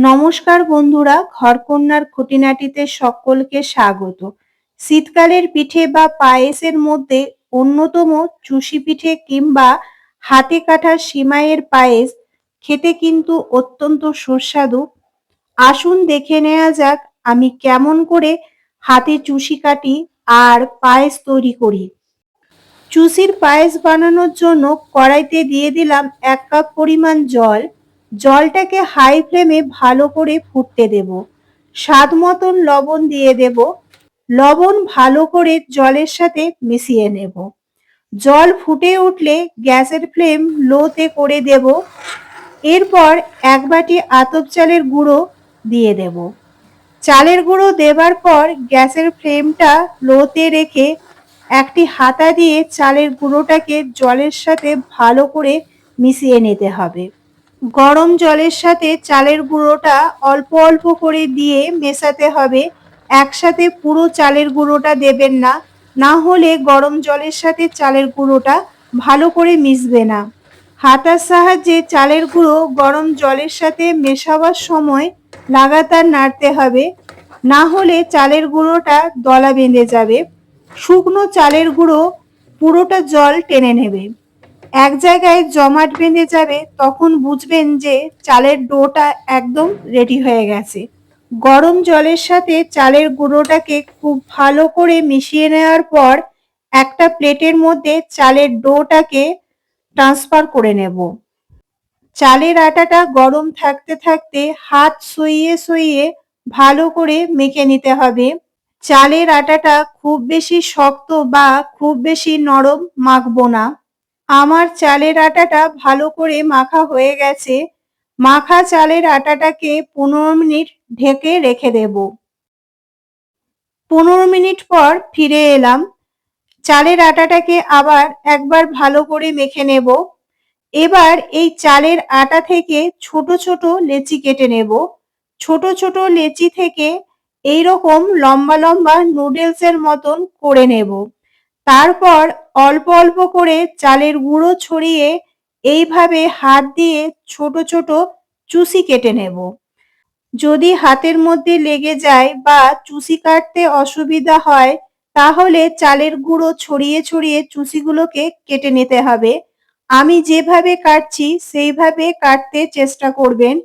নমস্কার বন্ধুরা, ঘরকন্যার খুঁটিনাটিতে সকলকে স্বাগত। শীতকালের পিঠে বা পায়েসের মধ্যে অন্যতম চুষি পিঠে কিংবা হাতে কাটা সিমাইয়ের পায়েস খেতে কিন্তু অত্যন্ত সুস্বাদু। আসুন দেখে নেওয়া যাক আমি কেমন করে হাতে চুষি কাটি আর পায়েস তৈরি করি। চুষির পায়েস বানানোর জন্য কড়াইতে দিয়ে দিলাম এক কাপ পরিমাণ জল জলটাকে হাই ফ্লেমে ভালো করে ফুটতে দেব। স্বাদ মতন লবণ দিয়ে দেব। লবণ ভালো করে জলের সাথে মিশিয়ে নেব। জল ফুটে উঠলে গ্যাসের ফ্লেম লোতে করে দেব। এরপর এক বাটি আতপ চালের গুঁড়ো দিয়ে দেব। চালের গুঁড়ো দেবার পর গ্যাসের ফ্লেমটা লোতে রেখে একটি হাতা দিয়ে চালের গুঁড়োটাকে জলের সাথে ভালো করে মিশিয়ে নিতে হবে। গরম জলের সাথে চালের গুঁড়োটা অল্প অল্প করে দিয়ে মেশাতে হবে। একসাথে পুরো চালের গুঁড়োটা দেবেন না। না হলে গরম জলের সাথে চালের গুঁড়োটা ভালো করে মিশবে না। হাতার সাহায্যে চালের গুঁড়ো গরম জলের সাথে মেশাবার সময় লাগাতার নাড়তে হবে। না হলে চালের গুঁড়োটা দলা বেঁধে যাবে। শুকনো চালের গুঁড়ো পুরোটা জল টেনে নেবে। এক জায়গায় জমাট বেঁধে যাবে, তখন বুঝবেন যে চালের ডোটা একদম রেডি হয়ে গেছে। গরম জলের সাথে চালের গুঁড়োটাকে খুব ভালো করে মিশিয়ে নেওয়ার পর একটা প্লেটের মধ্যে চালের ডোটাকে ট্রান্সফার করে নেব। চালের আটাটা গরম থাকতে থাকতে হাত সইয়ে সইয়ে ভালো করে মেখে নিতে হবে। চালের আটাটা খুব বেশি শক্ত বা খুব বেশি নরম মাখবো না। আমার চালের আটাটা ভালো করে মাখা হয়ে গেছে। মাখা চালের আটাটাকে পনেরো মিনিট ঢেকে রেখে দেব। পনেরো মিনিট পর ফিরে এলাম। চালের আটাটাকে আবার একবার ভালো করে মেখে নেব। এবার এই চালের আটা থেকে ছোট ছোট লেচি কেটে নেব। ছোট ছোট লেচি থেকে এই রকম লম্বা লম্বা নুডলসের মতন করে নেব। তারপর অল্প অল্প করে চালের গুঁড়ো ছড়িয়ে এইভাবে হাত দিয়ে ছোট ছোট চুষি কেটে নেব। যদি হাতের মধ্যে লেগে যায় বা চুষি কাটতে অসুবিধা হয়, তাহলে চালের গুঁড়ো ছড়িয়ে ছড়িয়ে চুষিগুলোকে কেটে নিতে হবে। আমি যেভাবে কাটছি, সেইভাবে কাটতে চেষ্টা করবেন।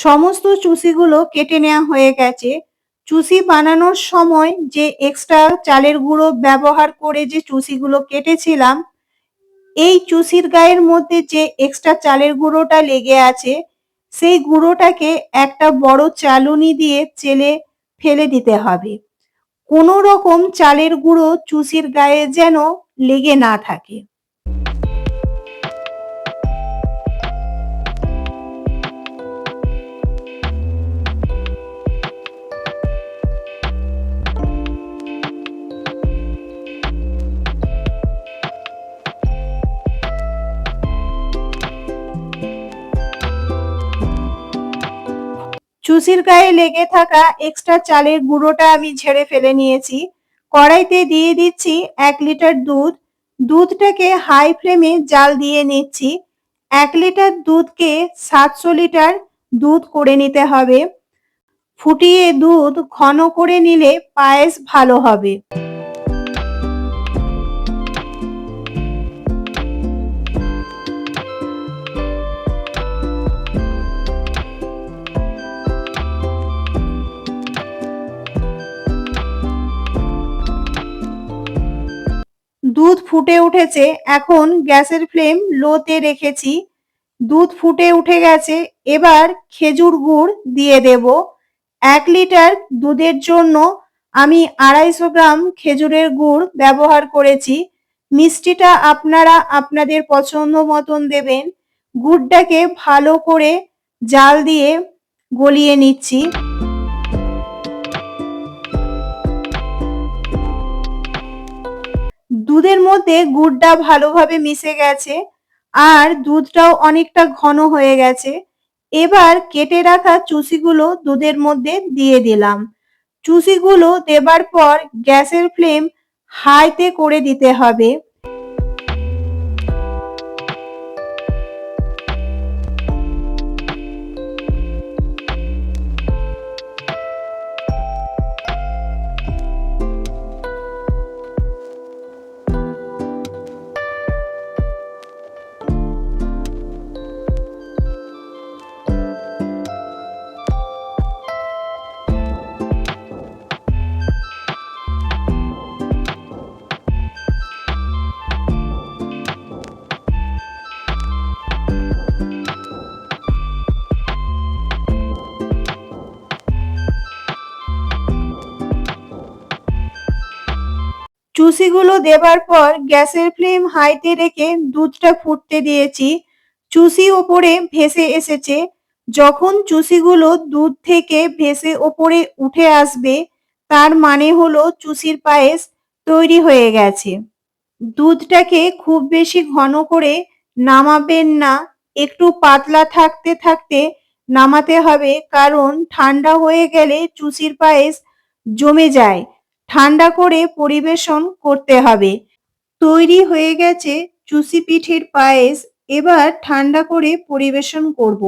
সমস্ত চুষিগুলো কেটে নেওয়া হয়ে গেছে। চুষি বানানোর সময় যে এক্সট্রা চালের গুঁড়ো ব্যবহার করে যে চুষিগুলো কেটেছিলাম, এই চুষির গায়ের মধ্যে যে এক্সট্রা চালের গুঁড়োটা লেগে আছে, সেই গুঁড়োটাকে একটা বড় চালুনি দিয়ে চেলে ফেলে দিতে হবে। কোনো রকম চালের গুঁড়ো চুষির গায়ে যেন লেগে না থাকে। চুষির গায়ে লেগে থাকা এক্সট্রা চালের গুঁড়োটা আমি ঝেড়ে ফেলে নিয়েছি। কড়াইতে দিয়ে দিচ্ছি এক লিটার দুধ। দুধটাকে হাই ফ্লেমে জাল দিয়ে নিচ্ছি। এক লিটার দুধকে সাতশো লিটার দুধ করে নিতে হবে। ফুটিয়ে দুধ ঘন করে নিলে পায়েস ভালো হবে। ফুটে উঠেছে। এখন গ্যাসের ফ্লেম লোতে রেখেছি। দুধ ফুটে উঠে গেছে। এবার খেজুর গুড় দিয়ে দেব। এক লিটার দুধের জন্য আমি আড়াইশো গ্রাম খেজুরের গুড় ব্যবহার করেছি। মিষ্টিটা আপনারা আপনাদের পছন্দ মতন দেবেন। গুড়টাকে ভালো করে জাল দিয়ে গলিয়ে নিচ্ছি। দুধের মধ্যে গুড়টা ভালোভাবে মিশে গেছে আর দুধটাও অনেকটা ঘন হয়ে গেছে। এবার কেটে রাখা চুষিগুলো দুধের মধ্যে দিয়ে দিলাম। চুষিগুলো দেবার পর গ্যাসের ফ্লেম হাইতে করে দিতে হবে। চুষিগুলো দেবার পর গ্যাসের ফ্লেম হাইতে রেখে দুধটা ফুটতে দিয়েছি। চুষি ওপরে ভেসে এসেছে। যখন চুষিগুলো দুধ থেকে ভেসে ওপরে উঠে আসবে, তার মানে হলো চুষির পায়েস তৈরি হয়ে গেছে। দুধটাকে খুব বেশি ঘন করে নামাবেন না। একটু পাতলা থাকতে থাকতে নামাতে হবে, কারণ ঠান্ডা হয়ে গেলে চুষির পায়েস জমে যায়। ঠান্ডা করে পরিবেশন করতে হবে। তৈরি হয়ে গেছে চুষি পিঠের পায়েস, এবার ঠান্ডা করে পরিবেশন করব।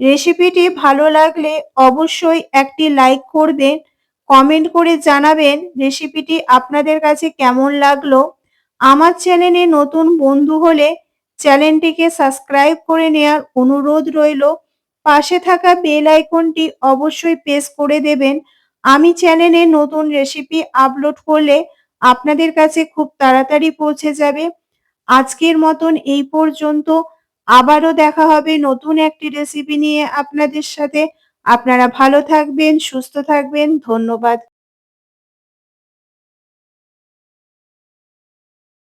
রেসিপিটি ভালো লাগলে অবশ্যই একটি লাইক করবেন, কমেন্ট করে জানাবেন রেসিপিটি আপনাদের কাছে কেমন লাগল। আমার চ্যানেলে নতুন বন্ধু হলে চ্যানেলটিকে সাবস্ক্রাইব করে নেওয়ার অনুরোধ রইল। পাশে থাকা বেল আইকনটি অবশ্যই প্রেস করে দেবেন। আমি চ্যানেলে নতুন রেসিপি আপলোড করলে আপনাদের কাছে খুব তাড়াতাড়ি পৌঁছে যাবে। আজকের মতন এই পর্যন্ত। আবারও দেখা হবে নতুন একটি রেসিপি নিয়ে আপনাদের সাথে। আপনারা ভালো থাকবেন, সুস্থ থাকবেন। ধন্যবাদ।